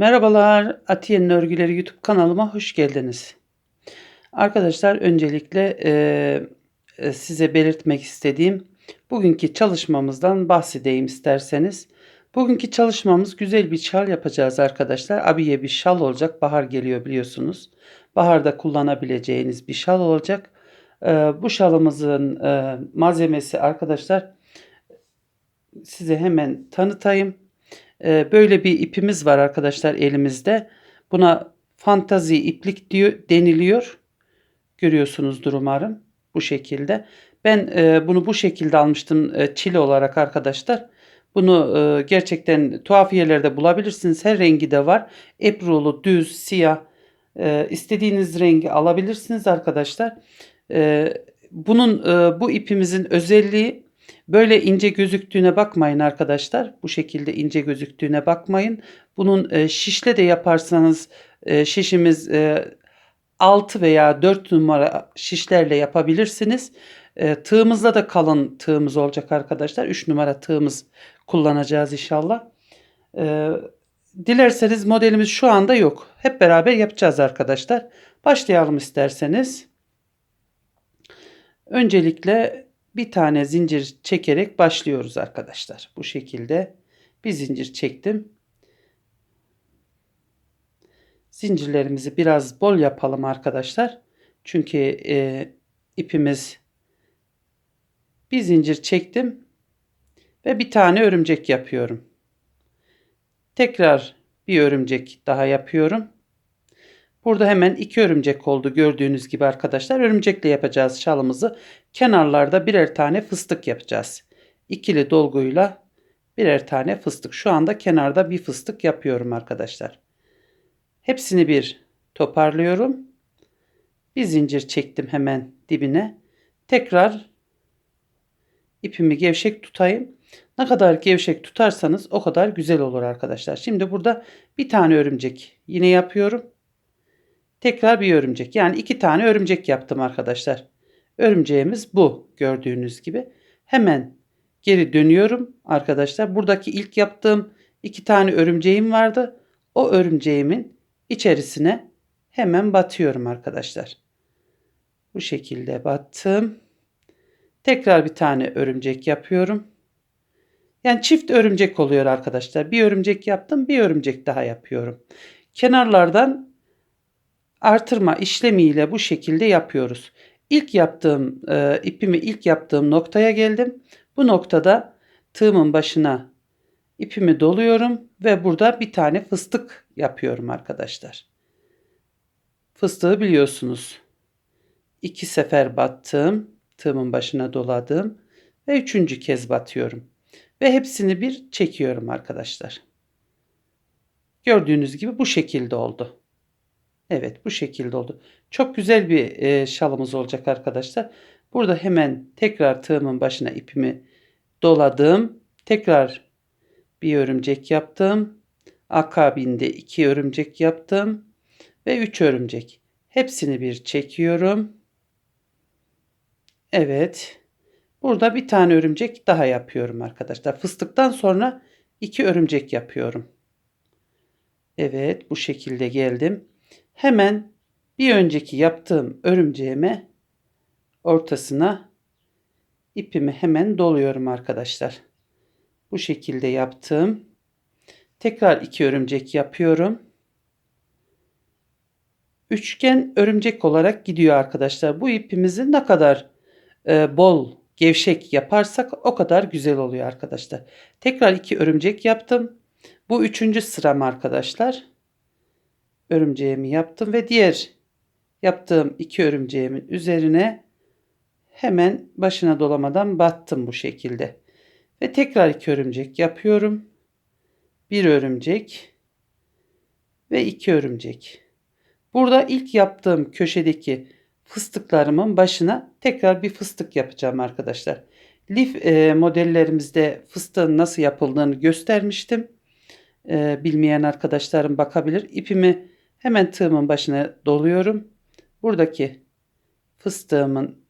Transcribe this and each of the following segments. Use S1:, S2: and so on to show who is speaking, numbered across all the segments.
S1: Merhabalar, Atiye'nin Örgüleri YouTube kanalıma hoş geldiniz. Arkadaşlar öncelikle e, e, size belirtmek istediğim bugünkü çalışmamızdan bahsedeyim isterseniz. Bugünkü çalışmamız güzel bir şal yapacağız arkadaşlar. Abiye bir şal olacak. Bahar geliyor biliyorsunuz. Baharda kullanabileceğiniz bir şal olacak. E, bu şalımızın e, malzemesi arkadaşlar size hemen tanıtayım. Ee, böyle bir ipimiz var arkadaşlar elimizde. Buna fantazi iplik diyor deniliyor. Görüyorsunuzdur umarım bu şekilde. Ben e, bunu bu şekilde almıştım e, çile olarak arkadaşlar. Bunu e, gerçekten tuhafiyelerde bulabilirsiniz. Her rengi de var. Eprulu, düz, siyah. E, istediğiniz rengi alabilirsiniz arkadaşlar. E, bunun e, bu ipimizin özelliği Böyle ince gözüktüğüne bakmayın arkadaşlar. Bu şekilde ince gözüktüğüne bakmayın. Bunun e, şişle de yaparsanız e, şişimiz e, 6 veya 4 numara şişlerle yapabilirsiniz. E, tığımızda da kalın tığımız olacak arkadaşlar. 3 numara tığımız kullanacağız inşallah. E, dilerseniz modelimiz şu anda yok. Hep beraber yapacağız arkadaşlar. Başlayalım isterseniz. Öncelikle bir tane zincir çekerek başlıyoruz arkadaşlar. Bu şekilde bir zincir çektim. Zincirlerimizi biraz bol yapalım arkadaşlar. Çünkü e, ipimiz bir zincir çektim ve bir tane örümcek yapıyorum. Tekrar bir örümcek daha yapıyorum. Burada hemen iki örümcek oldu gördüğünüz gibi arkadaşlar. Örümcekle yapacağız şalımızı. Kenarlarda birer tane fıstık yapacağız. İkili dolguyla birer tane fıstık. Şu anda kenarda bir fıstık yapıyorum arkadaşlar. Hepsini bir toparlıyorum. Bir zincir çektim hemen dibine. Tekrar ipimi gevşek tutayım. Ne kadar gevşek tutarsanız o kadar güzel olur arkadaşlar. Şimdi burada bir tane örümcek yine yapıyorum. Tekrar bir örümcek. Yani iki tane örümcek yaptım arkadaşlar. Örümceğimiz bu gördüğünüz gibi. Hemen geri dönüyorum arkadaşlar. Buradaki ilk yaptığım iki tane örümceğim vardı. O örümceğimin içerisine hemen batıyorum arkadaşlar. Bu şekilde battım. Tekrar bir tane örümcek yapıyorum. Yani çift örümcek oluyor arkadaşlar. Bir örümcek yaptım, bir örümcek daha yapıyorum. Kenarlardan artırma işlemiyle bu şekilde yapıyoruz. İlk yaptığım e, ipimi ilk yaptığım noktaya geldim. Bu noktada tığımın başına ipimi doluyorum ve burada bir tane fıstık yapıyorum arkadaşlar. Fıstığı biliyorsunuz. İki sefer battım. Tığımın başına doladım ve üçüncü kez batıyorum. Ve hepsini bir çekiyorum arkadaşlar. Gördüğünüz gibi bu şekilde oldu. Evet bu şekilde oldu. Çok güzel bir e, şalımız olacak arkadaşlar. Burada hemen tekrar tığımın başına ipimi doladım. Tekrar bir örümcek yaptım. Akabinde iki örümcek yaptım. Ve üç örümcek. Hepsini bir çekiyorum. Evet. Burada bir tane örümcek daha yapıyorum arkadaşlar. Fıstıktan sonra iki örümcek yapıyorum. Evet bu şekilde geldim. Hemen bir önceki yaptığım örümceğime ortasına ipimi hemen doluyorum arkadaşlar. Bu şekilde yaptım. Tekrar iki örümcek yapıyorum. Üçgen örümcek olarak gidiyor arkadaşlar. Bu ipimizi ne kadar e, bol gevşek yaparsak o kadar güzel oluyor arkadaşlar. Tekrar iki örümcek yaptım. Bu üçüncü sıram arkadaşlar örümceğimi yaptım ve diğer yaptığım iki örümceğimin üzerine hemen başına dolamadan battım bu şekilde. Ve tekrar iki örümcek yapıyorum. Bir örümcek ve iki örümcek. Burada ilk yaptığım köşedeki fıstıklarımın başına tekrar bir fıstık yapacağım arkadaşlar. Lif e, modellerimizde fıstığın nasıl yapıldığını göstermiştim. E, bilmeyen arkadaşlarım bakabilir. İpimi Hemen tığımın başına doluyorum. Buradaki fıstığımın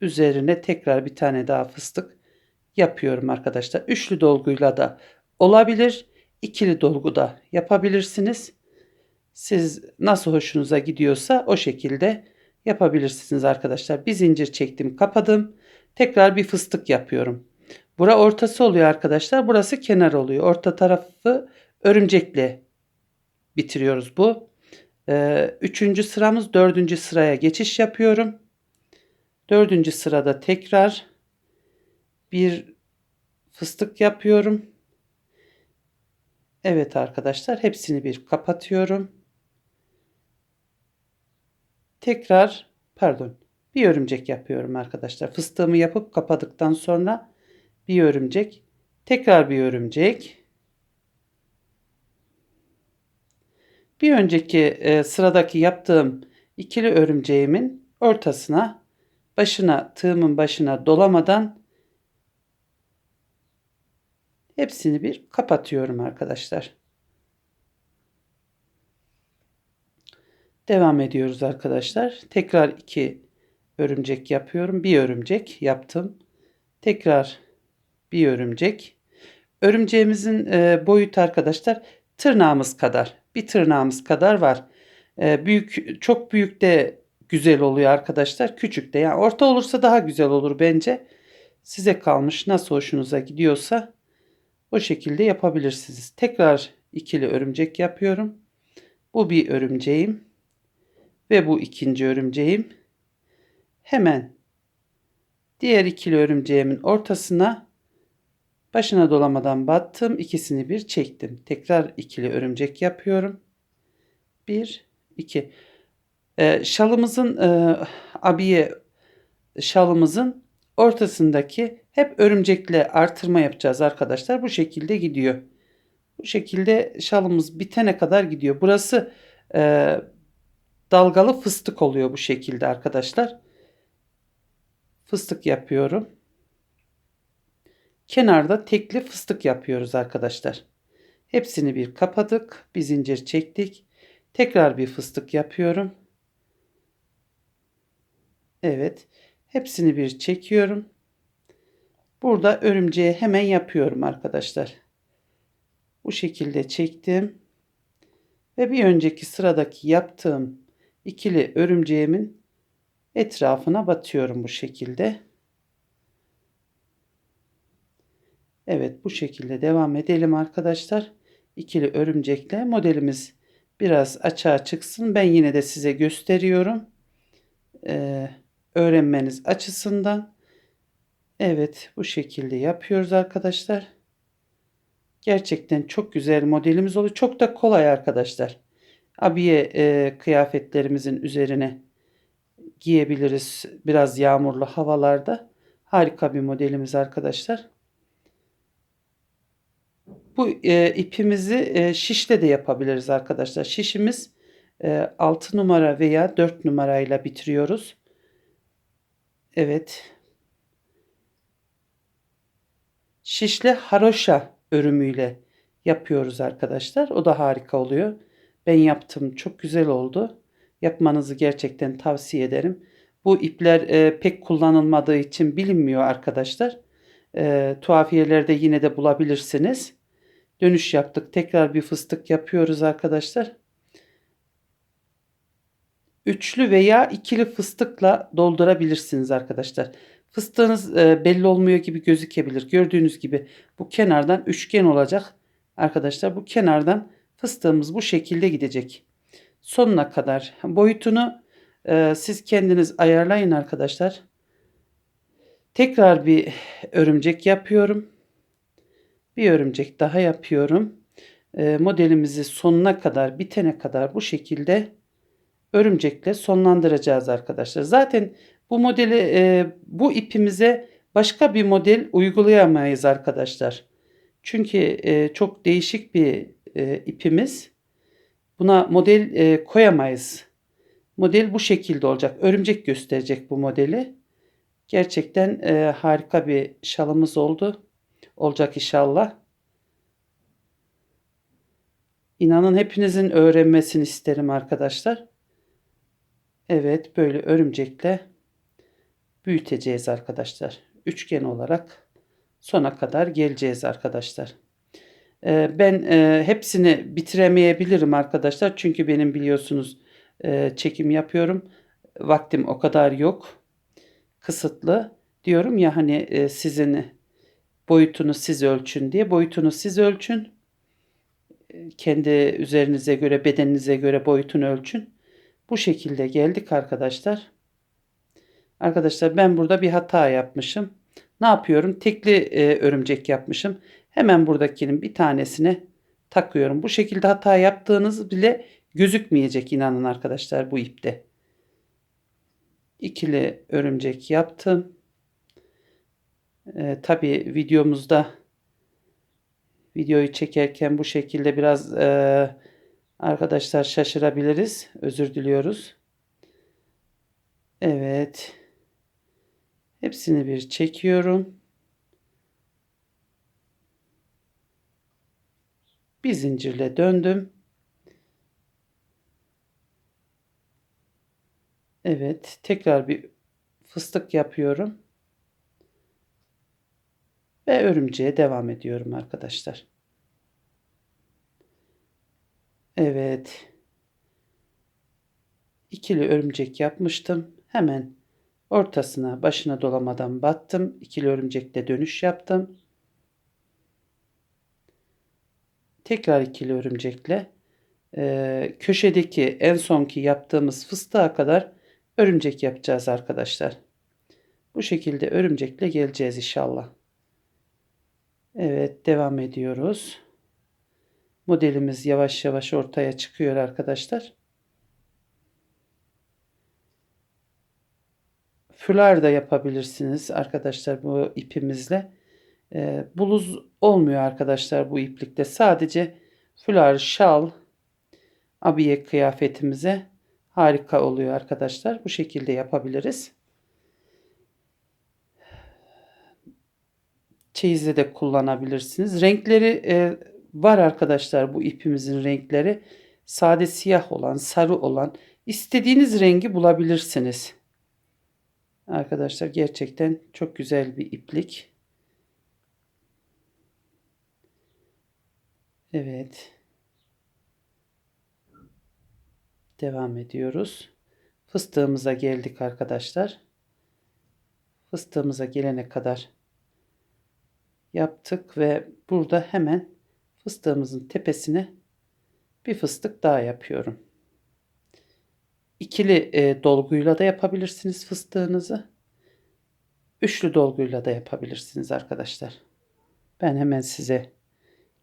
S1: üzerine tekrar bir tane daha fıstık yapıyorum arkadaşlar. Üçlü dolguyla da olabilir. ikili dolgu da yapabilirsiniz. Siz nasıl hoşunuza gidiyorsa o şekilde yapabilirsiniz arkadaşlar. Bir zincir çektim, kapadım. Tekrar bir fıstık yapıyorum. Bura ortası oluyor arkadaşlar. Burası kenar oluyor. Orta tarafı örümcekle bitiriyoruz bu. Ee, üçüncü sıramız dördüncü sıraya geçiş yapıyorum. Dördüncü sırada tekrar bir fıstık yapıyorum. Evet arkadaşlar hepsini bir kapatıyorum. Tekrar pardon bir örümcek yapıyorum arkadaşlar. Fıstığımı yapıp kapadıktan sonra bir örümcek. Tekrar bir örümcek. Bir önceki e, sıradaki yaptığım ikili örümceğimin ortasına başına tığımın başına dolamadan hepsini bir kapatıyorum arkadaşlar. Devam ediyoruz arkadaşlar. Tekrar iki örümcek yapıyorum. Bir örümcek yaptım. Tekrar bir örümcek. Örümceğimizin e, boyutu arkadaşlar tırnağımız kadar. Bir tırnağımız kadar var. E, büyük çok büyük de güzel oluyor arkadaşlar. Küçük de yani orta olursa daha güzel olur bence. Size kalmış nasıl hoşunuza gidiyorsa o şekilde yapabilirsiniz. Tekrar ikili örümcek yapıyorum. Bu bir örümceğim ve bu ikinci örümceğim. Hemen diğer ikili örümceğimin ortasına başına dolamadan battım. ikisini bir çektim. Tekrar ikili örümcek yapıyorum. Bir, iki. Ee, şalımızın e, abiye şalımızın ortasındaki hep örümcekle artırma yapacağız arkadaşlar. Bu şekilde gidiyor. Bu şekilde şalımız bitene kadar gidiyor. Burası e, dalgalı fıstık oluyor bu şekilde arkadaşlar. Fıstık yapıyorum. Kenarda tekli fıstık yapıyoruz arkadaşlar. Hepsini bir kapadık. Bir zincir çektik. Tekrar bir fıstık yapıyorum. Evet. Hepsini bir çekiyorum. Burada örümceği hemen yapıyorum arkadaşlar. Bu şekilde çektim. Ve bir önceki sıradaki yaptığım ikili örümceğimin etrafına batıyorum bu şekilde. Evet bu şekilde devam edelim arkadaşlar. İkili örümcekle modelimiz biraz açığa çıksın. Ben yine de size gösteriyorum. Ee, öğrenmeniz açısından. Evet bu şekilde yapıyoruz arkadaşlar. Gerçekten çok güzel modelimiz oluyor. Çok da kolay arkadaşlar. Abiye e, kıyafetlerimizin üzerine giyebiliriz biraz yağmurlu havalarda. Harika bir modelimiz arkadaşlar. Bu e, ipimizi e, şişle de yapabiliriz arkadaşlar. Şişimiz e, 6 numara veya 4 numarayla bitiriyoruz. Evet. Şişle haroşa örümüyle yapıyoruz arkadaşlar. O da harika oluyor. Ben yaptım. Çok güzel oldu. Yapmanızı gerçekten tavsiye ederim. Bu ipler e, pek kullanılmadığı için bilinmiyor arkadaşlar. E, tuhafiyelerde yine de bulabilirsiniz. Dönüş yaptık. Tekrar bir fıstık yapıyoruz arkadaşlar. Üçlü veya ikili fıstıkla doldurabilirsiniz arkadaşlar. Fıstığınız e, belli olmuyor gibi gözükebilir. Gördüğünüz gibi bu kenardan üçgen olacak. Arkadaşlar bu kenardan fıstığımız bu şekilde gidecek. Sonuna kadar boyutunu e, siz kendiniz ayarlayın arkadaşlar. Tekrar bir örümcek yapıyorum. Bir örümcek daha yapıyorum. E, modelimizi sonuna kadar bitene kadar bu şekilde örümcekle sonlandıracağız arkadaşlar. Zaten bu modeli e, bu ipimize başka bir model uygulayamayız arkadaşlar. Çünkü e, çok değişik bir e, ipimiz. Buna model e, koyamayız. Model bu şekilde olacak. Örümcek gösterecek bu modeli. Gerçekten e, harika bir şalımız oldu. Olacak inşallah. İnanın hepinizin öğrenmesini isterim arkadaşlar. Evet böyle örümcekle büyüteceğiz arkadaşlar. Üçgen olarak sona kadar geleceğiz arkadaşlar. Ee, ben e, hepsini bitiremeyebilirim arkadaşlar. Çünkü benim biliyorsunuz e, çekim yapıyorum. Vaktim o kadar yok. Kısıtlı. Diyorum ya hani e, sizin boyutunu siz ölçün diye. Boyutunu siz ölçün. Kendi üzerinize göre, bedeninize göre boyutunu ölçün. Bu şekilde geldik arkadaşlar. Arkadaşlar ben burada bir hata yapmışım. Ne yapıyorum? Tekli e, örümcek yapmışım. Hemen buradakinin bir tanesine takıyorum. Bu şekilde hata yaptığınız bile gözükmeyecek inanın arkadaşlar bu ipte. İkili örümcek yaptım. E, Tabi videomuzda videoyu çekerken bu şekilde biraz e, arkadaşlar şaşırabiliriz. Özür diliyoruz. Evet. Hepsini bir çekiyorum. Bir zincirle döndüm. Evet, tekrar bir fıstık yapıyorum. Ve örümceğe devam ediyorum arkadaşlar. Evet. İkili örümcek yapmıştım. Hemen ortasına başına dolamadan battım. İkili örümcekle dönüş yaptım. Tekrar ikili örümcekle e, köşedeki en sonki yaptığımız fıstığa kadar örümcek yapacağız arkadaşlar. Bu şekilde örümcekle geleceğiz inşallah. Evet devam ediyoruz. Modelimiz yavaş yavaş ortaya çıkıyor arkadaşlar. Fular da yapabilirsiniz arkadaşlar bu ipimizle. E, bluz olmuyor arkadaşlar bu iplikte. Sadece fular, şal, abiye kıyafetimize harika oluyor arkadaşlar. Bu şekilde yapabiliriz. Çeyizde de kullanabilirsiniz. Renkleri e, var arkadaşlar bu ipimizin renkleri. Sade siyah olan, sarı olan istediğiniz rengi bulabilirsiniz. Arkadaşlar gerçekten çok güzel bir iplik. Evet. Devam ediyoruz. Fıstığımıza geldik arkadaşlar. Fıstığımıza gelene kadar yaptık ve burada hemen fıstığımızın tepesine bir fıstık daha yapıyorum. İkili e, dolguyla da yapabilirsiniz fıstığınızı. Üçlü dolguyla da yapabilirsiniz arkadaşlar. Ben hemen size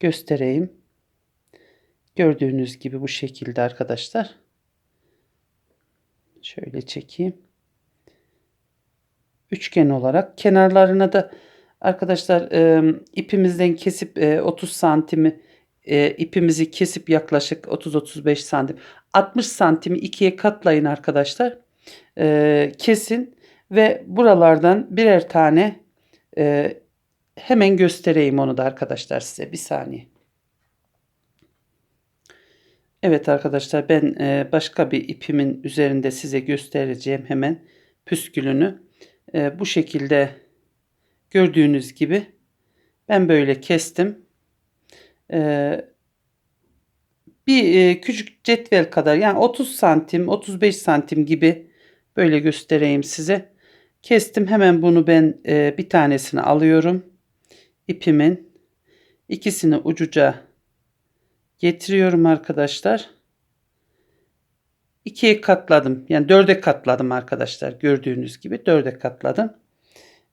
S1: göstereyim. Gördüğünüz gibi bu şekilde arkadaşlar. Şöyle çekeyim. Üçgen olarak kenarlarına da arkadaşlar e, ipimizden kesip e, 30 santimi e, ipimizi kesip yaklaşık 30-35 santim 60 santimi ikiye katlayın arkadaşlar. E, kesin ve buralardan birer tane e, hemen göstereyim onu da arkadaşlar size bir saniye. Evet arkadaşlar ben başka bir ipimin üzerinde size göstereceğim hemen püskülünü. Bu şekilde gördüğünüz gibi ben böyle kestim. E, bir küçük cetvel kadar yani 30 santim 35 santim gibi böyle göstereyim size. Kestim hemen bunu ben bir tanesini alıyorum. ipimin ikisini ucuca getiriyorum arkadaşlar. İkiye katladım. Yani dörde katladım arkadaşlar. Gördüğünüz gibi dörde katladım.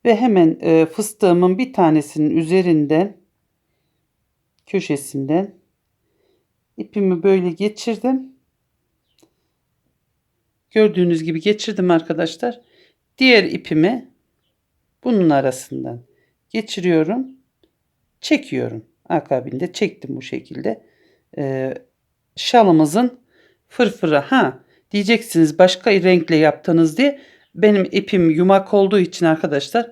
S1: Ve hemen e, fıstığımın bir tanesinin üzerinden köşesinden ipimi böyle geçirdim. Gördüğünüz gibi geçirdim arkadaşlar. Diğer ipimi bunun arasından geçiriyorum. Çekiyorum. Akabinde çektim bu şekilde e, şalımızın fırfırı. Ha diyeceksiniz başka renkle yaptınız diye. Benim ipim yumak olduğu için arkadaşlar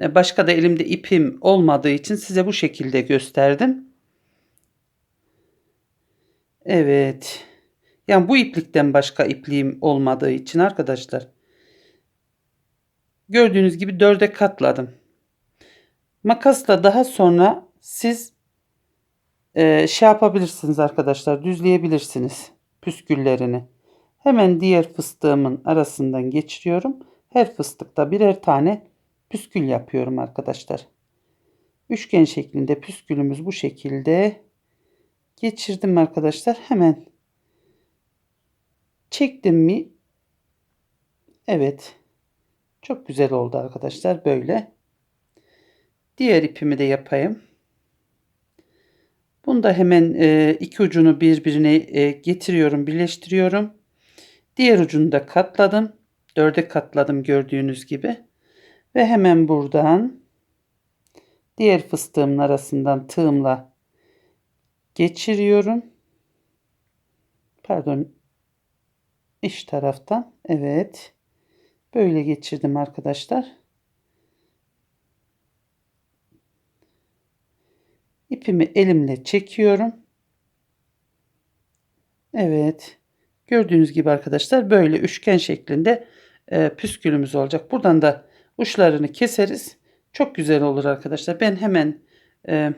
S1: e, başka da elimde ipim olmadığı için size bu şekilde gösterdim. Evet. Yani bu iplikten başka ipliğim olmadığı için arkadaşlar. Gördüğünüz gibi dörde katladım. Makasla daha sonra siz e, şey yapabilirsiniz arkadaşlar. Düzleyebilirsiniz püsküllerini. Hemen diğer fıstığımın arasından geçiriyorum. Her fıstıkta birer tane püskül yapıyorum arkadaşlar. Üçgen şeklinde püskülümüz bu şekilde geçirdim arkadaşlar. Hemen çektim mi? Evet. Çok güzel oldu arkadaşlar böyle. Diğer ipimi de yapayım. Bunda hemen e, iki ucunu birbirine e, getiriyorum, birleştiriyorum. Diğer ucunu da katladım. Dörde katladım gördüğünüz gibi. Ve hemen buradan diğer fıstığımın arasından tığımla geçiriyorum. Pardon. iç taraftan. Evet. Böyle geçirdim arkadaşlar. İpimi elimle çekiyorum. Evet. Gördüğünüz gibi arkadaşlar böyle üçgen şeklinde e, püskülümüz olacak. Buradan da uçlarını keseriz. Çok güzel olur arkadaşlar. Ben hemen e,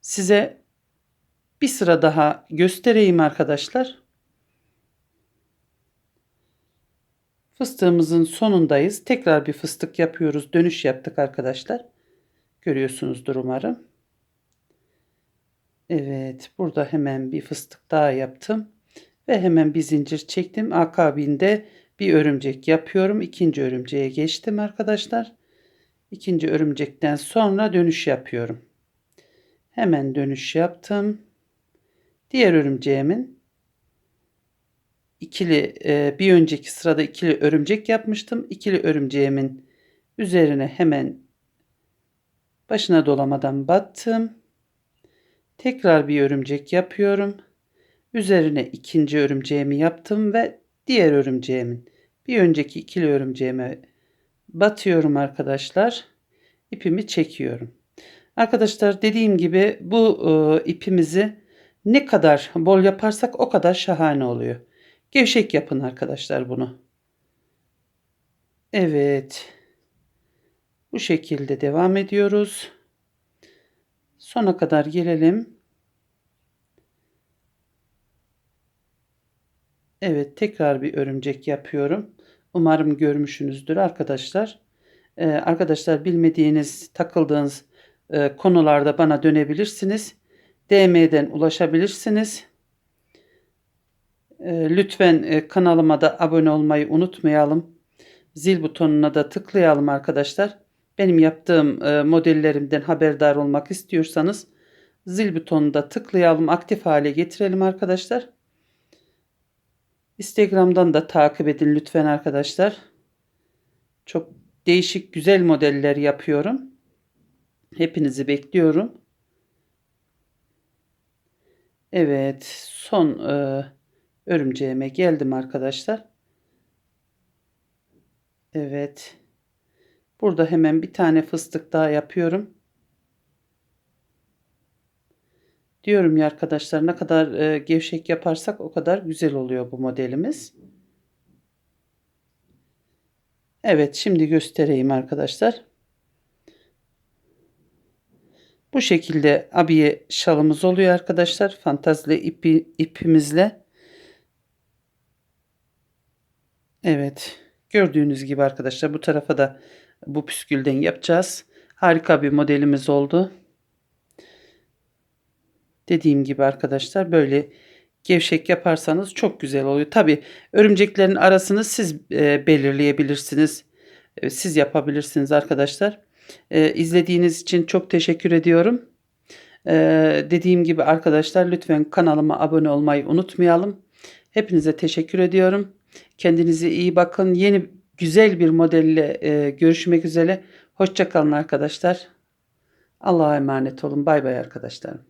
S1: size bir sıra daha göstereyim arkadaşlar. Fıstığımızın sonundayız. Tekrar bir fıstık yapıyoruz. Dönüş yaptık arkadaşlar. Görüyorsunuzdur umarım. Evet, burada hemen bir fıstık daha yaptım ve hemen bir zincir çektim. Akabinde bir örümcek yapıyorum. İkinci örümceğe geçtim arkadaşlar. İkinci örümcekten sonra dönüş yapıyorum. Hemen dönüş yaptım. Diğer örümceğimin ikili e, bir önceki sırada ikili örümcek yapmıştım. İkili örümceğimin üzerine hemen başına dolamadan battım. Tekrar bir örümcek yapıyorum. Üzerine ikinci örümceğimi yaptım ve diğer örümceğimin bir önceki ikili örümceğime batıyorum arkadaşlar. İpimi çekiyorum. Arkadaşlar dediğim gibi bu e, ipimizi ne kadar bol yaparsak o kadar şahane oluyor. Gevşek yapın arkadaşlar bunu. Evet. Bu şekilde devam ediyoruz. Sona kadar gelelim. Evet tekrar bir örümcek yapıyorum. Umarım görmüşsünüzdür arkadaşlar. Ee, arkadaşlar bilmediğiniz takıldığınız e, konularda bana dönebilirsiniz. DM'den ulaşabilirsiniz. E, lütfen e, kanalıma da abone olmayı unutmayalım. Zil butonuna da tıklayalım arkadaşlar. Benim yaptığım e, modellerimden haberdar olmak istiyorsanız zil butonunda tıklayalım, aktif hale getirelim arkadaşlar. Instagram'dan da takip edin lütfen arkadaşlar. Çok değişik güzel modeller yapıyorum. Hepinizi bekliyorum. Evet, son e, örümceğime geldim arkadaşlar. Evet. Burada hemen bir tane fıstık daha yapıyorum. Diyorum ya arkadaşlar ne kadar e, gevşek yaparsak o kadar güzel oluyor bu modelimiz. Evet şimdi göstereyim arkadaşlar. Bu şekilde abiye şalımız oluyor arkadaşlar. Fantazili ipi, ipimizle. Evet. Gördüğünüz gibi arkadaşlar bu tarafa da bu püskülden yapacağız. Harika bir modelimiz oldu. Dediğim gibi arkadaşlar böyle gevşek yaparsanız çok güzel oluyor. Tabi örümceklerin arasını siz e, belirleyebilirsiniz. E, siz yapabilirsiniz arkadaşlar. E, izlediğiniz için çok teşekkür ediyorum. E, dediğim gibi arkadaşlar lütfen kanalıma abone olmayı unutmayalım. Hepinize teşekkür ediyorum. Kendinize iyi bakın. Yeni güzel bir modelle e, görüşmek üzere. Hoşçakalın arkadaşlar. Allah'a emanet olun. Bay bay arkadaşlarım.